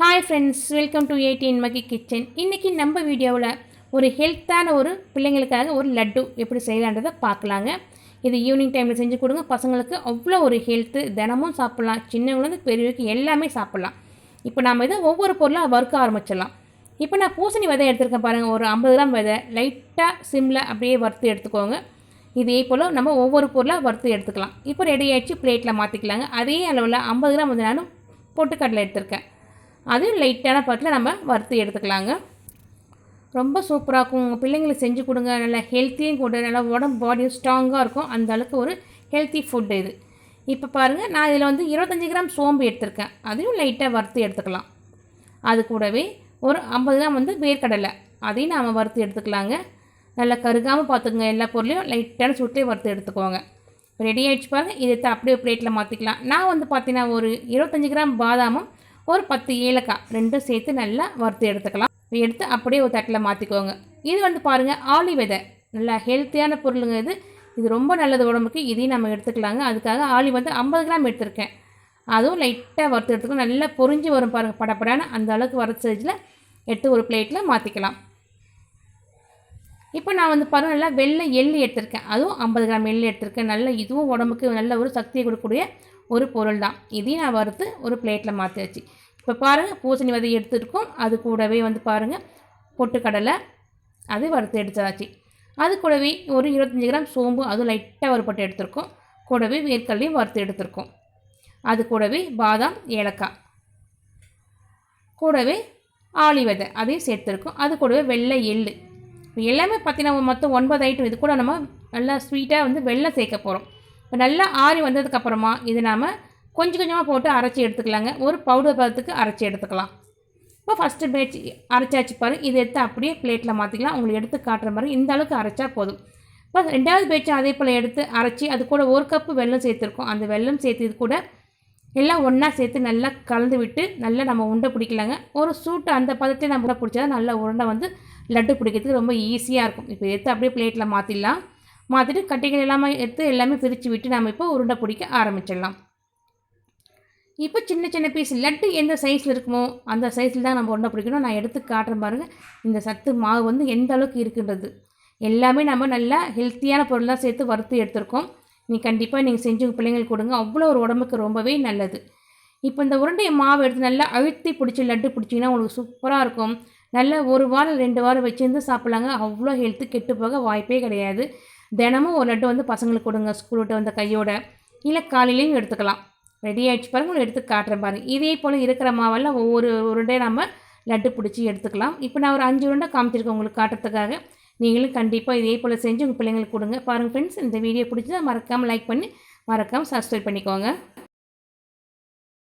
Hi friends welcome to eighteen Mahi kitchen இன்றைக்கி நம்ம வீடியோவில் ஒரு ஹெல்த்தான ஒரு பிள்ளைங்களுக்காக ஒரு லட்டு எப்படி செய்யலான்றதை பார்க்கலாங்க. இது ஈவினிங் டைமில் செஞ்சு கொடுங்க. பசங்களுக்கு அவ்வளோ ஒரு ஹெல்த்து தினமும் சாப்பிட்லாம். சின்னவங்களுக்கு பெரியவருக்கு எல்லாமே சாப்பிட்லாம். இப்போ நாம் இதை ஒவ்வொரு பொருளாக வறுக்க ஆரம்பிச்சிடலாம். இப்போ நான் பூசணி விதை எடுத்துருக்கேன் பாருங்கள் ஒரு ஐம்பது கிராம் விதை. லைட்டாக சிம்மில் அப்படியே வறுத்து எடுத்துக்கோங்க. இதே போல் நம்ம ஒவ்வொரு பொருளாக வறுத்து எடுத்துக்கலாம். இப்போ ரெடி ஆகிடுச்சு பிளேட்டில் மாற்றிக்கலாங்க அதே அளவில் ஐம்பது கிராம் வந்து நானும் பொட்டுக்கடலை எடுத்திருக்கேன். அதையும் லைட்டான பாட்டில் நம்ம வறுத்து எடுத்துக்கலாங்க. ரொம்ப சூப்பராக இருக்கும். உங்கள் பிள்ளைங்களுக்கு செஞ்சு கொடுங்க. நல்லா ஹெல்த்தியும் கூட நல்லா உடம்பு பாடியும் ஸ்ட்ராங்காக இருக்கும். அந்த அளவுக்கு ஒரு ஹெல்த்தி ஃபுட் இது. இப்போ பாருங்கள் நான் இதில் வந்து இருபத்தஞ்சி கிராம் சோம்பு எடுத்திருக்கேன். அதையும் லைட்டாக வறுத்து எடுத்துக்கலாம். அது கூடவே ஒரு ஐம்பது கிராம் வந்து வேர்க்கடலை. அதையும் நாம் வறுத்து எடுத்துக்கலாங்க. நல்லா கருகாமல் பார்த்துக்குங்க. எல்லா பொருளையும் லைட்டான சுட்டே வறுத்து எடுத்துக்கோங்க. ரெடி ஆகிடுச்சு பாருங்கள் இதை அப்படியே பிளேட்டில் மாற்றிக்கலாம் நான் வந்து பார்த்தீங்கன்னா ஒரு இருபத்தஞ்சி கிராம் பாதாமும் ஒரு பத்து ஏலக்காய் ரெண்டும் சேர்த்து நல்லா வறுத்து எடுத்துக்கலாம். எடுத்து அப்படியே ஒரு தட்டில் மாற்றிக்கோங்க. இது வந்து பாருங்கள் ஆலி விதை. நல்லா ஹெல்த்தியான பொருளுங்க இது. இது ரொம்ப நல்லது உடம்புக்கு. இதையும் நம்ம எடுத்துக்கலாங்க. அதுக்காக ஆலி வந்து ஐம்பது கிராம் எடுத்திருக்கேன். அதுவும் லைட்டாக வறுத்து எடுத்துக்கணும். நல்லா பொறிஞ்சு வரும் பாருங்கள் படப்படான அந்த அளவுக்கு வறுத்த எடுத்து ஒரு பிளேட்டில் மாற்றிக்கலாம். இப்போ நான் வந்து பாருங்கள் நல்லா வெள்ளை எள்ளு எடுத்திருக்கேன். அதுவும் ஐம்பது கிராம் எள்ளு எடுத்திருக்கேன். நல்ல இதுவும் உடம்புக்கு நல்ல ஒரு சக்தியை கொடுக்கக்கூடிய ஒரு பொருள் தான். இதையும் நான் வறுத்து ஒரு பிளேட்டில் மாற்றியாச்சு இப்போ பாருங்கள் பூசணி விதை எடுத்துருக்கோம். அது கூடவே வந்து பாருங்கள் பொட்டுக்கடலை அது வறுத்து எடுத்தாச்சு. அது கூடவே ஒரு இருபத்தஞ்சி கிராம் சோம்பு அதுவும் லைட்டாக வறுப்பட்டு எடுத்திருக்கோம். கூடவே வேர்க்கடலையும் வறுத்து எடுத்திருக்கோம். அது கூடவே பாதாம் ஏலக்காய். கூடவே ஆளி விதை அதையும் சேர்த்துருக்கோம். அது கூடவே வெள்ளை எள்ளு. எல்லாமே பார்த்தீங்கன்னா மொத்தம் ஒன்பது ஐட்டம் இது கூட நம்ம நல்லா ஸ்வீட்டாக வந்து வெள்ளம் சேர்க்க போகிறோம் இப்போ நல்லா ஆறி வந்ததுக்கப்புறமா இது நாம் கொஞ்சம் கொஞ்சமாக போட்டு அரைச்சி எடுத்துக்கலாங்க. ஒரு பவுடர் பதத்துக்கு அரைச்சி எடுத்துக்கலாம். இப்போ ஃபஸ்ட்டு பேட்ச் அரைச்சாச்சு பாரு. இதை எடுத்து அப்படியே பிளேட்டில் மாற்றிக்கலாம் உங்களுக்கு எடுத்து காட்டுற மாதிரி இந்த அளவுக்கு அரைச்சா போதும். இப்போ ரெண்டாவது பேட்சை அதே போல் எடுத்து அரைச்சி அது கூட ஒரு கப்பு வெல்லம் சேர்த்துருக்கோம். அந்த வெல்லம் சேர்த்து இது கூட எல்லாம் ஒன்றா சேர்த்து நல்லா கலந்து விட்டு நல்லா நம்ம உருண்டை பிடிக்கலாங்க. ஒரு சூட்டு அந்த பதத்தை நம்ம உருண்டை பிடிச்சா நல்லா உருண்டை வந்து லட்டு பிடிக்கிறதுக்கு ரொம்ப ஈஸியாக இருக்கும். இப்போ எடுத்து அப்படியே பிளேட்டில் மாற்றிடலாம் மாற்றிட்டு கட்டிகள் எல்லாமே எடுத்து எல்லாமே பிரித்து விட்டு நம்ம இப்போ உருண்டை பிடிக்க ஆரம்பிச்சிடலாம். இப்போ சின்ன சின்ன பீஸ் லட்டு எந்த சைஸில் இருக்குமோ அந்த சைஸில் தான் நம்ம உருண்டை பிடிக்கணும். நான் எடுத்து காட்டுறேன் பாருங்கள் இந்த சத்து மாவு வந்து எந்த அளவுக்கு இருக்குன்றது. எல்லாமே நம்ம நல்லா ஹெல்த்தியான பொருள் தான் சேர்த்து வறுத்து எடுத்திருக்கோம். நீ கண்டிப்பாக நீங்கள் செஞ்சு உங்கள் பிள்ளைங்களுக்கு கொடுங்க. அவ்வளோ ஒரு உடம்புக்கு ரொம்பவே நல்லது. இப்போ இந்த உருண்டையை மாவு எடுத்து நல்லா அழுத்தி பிடிச்சி லட்டு பிடிச்சிங்கன்னா உங்களுக்கு சூப்பராக இருக்கும். நல்ல ஒரு வாரம் ரெண்டு வாரம் வச்சுருந்து சாப்பிட்லாங்க. அவ்வளோ ஹெல்த்து கெட்டு போக வாய்ப்பே கிடையாது. தினமும் ஒரு லட்டு வந்து பசங்களுக்கு கொடுங்க ஸ்கூல் விட்டு வந்த கையோட. இல்லை காலையிலையும் எடுத்துக்கலாம். ரெடி ஆகிடுச்சு பாருங்கள் உங்களுக்கு எடுத்து காட்டுறேன் பாருங்கள் இதே போல் இருக்கிற மாவெல்லாம் ஒவ்வொரு உருண்டையும் நம்ம லட்டு பிடிச்சி எடுத்துக்கலாம். இப்போ நான் ஒரு அஞ்சு உருண்டை காமிச்சிருக்கேன் உங்களுக்கு காட்டுறதுக்காக. நீங்களும் கண்டிப்பாக இதே போல் செஞ்சு உங்கள் பிள்ளைங்களுக்கு கொடுங்க. பாருங்கள் ஃப்ரெண்ட்ஸ் இந்த வீடியோ பிடிச்சா மறக்காமல் லைக் பண்ணி மறக்காமல் சப்ஸ்கிரைப் பண்ணிக்கோங்க.